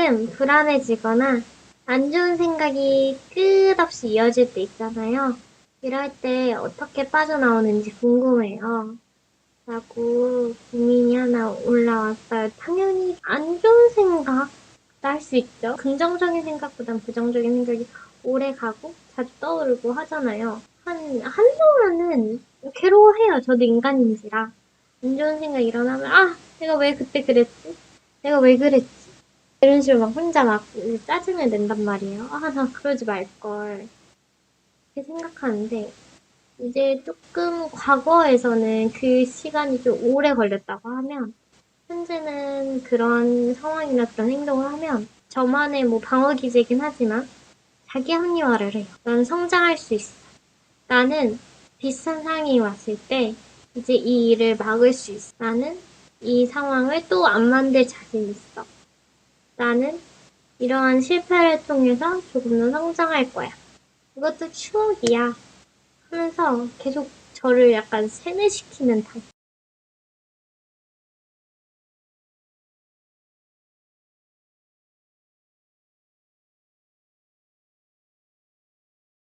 가끔 불안해지거나 안 좋은 생각이 끝없이 이어질 때 있잖아요. 이럴 때 어떻게 빠져나오는지 궁금해요. 라고 고민이 하나 올라왔어요. 당연히 안 좋은 생각 날수 있죠. 긍정적인 생각보단 부정적인 생각이 오래 가고 자주 떠오르고 하잖아요. 한, 한동안은 괴로워해요. 저도 인간인지라. 안 좋은 생각 일어나면, 아, 내가 왜 그때 그랬지? 내가 왜 그랬지? 이런 식으로 막 혼자 막 짜증을 낸단 말이에요. 아, 나 그러지 말걸. 이렇게 생각하는데, 이제 조금 과거에서는 그 시간이 좀 오래 걸렸다고 하면, 현재는 그런 상황이나 그런 행동을 하면, 저만의 뭐 방어 기제긴 하지만, 자기 합리화를 해요. 난 성장할 수 있어. 나는 비슷한 상황이 왔을 때, 이제 이 일을 막을 수 있어. 나는 이 상황을 또 안 만들 자신 있어. 나는 이러한 실패를 통해서 조금 더 성장할 거야. 이것도 추억이야. 하면서 계속 저를 약간 세뇌시키는 타입.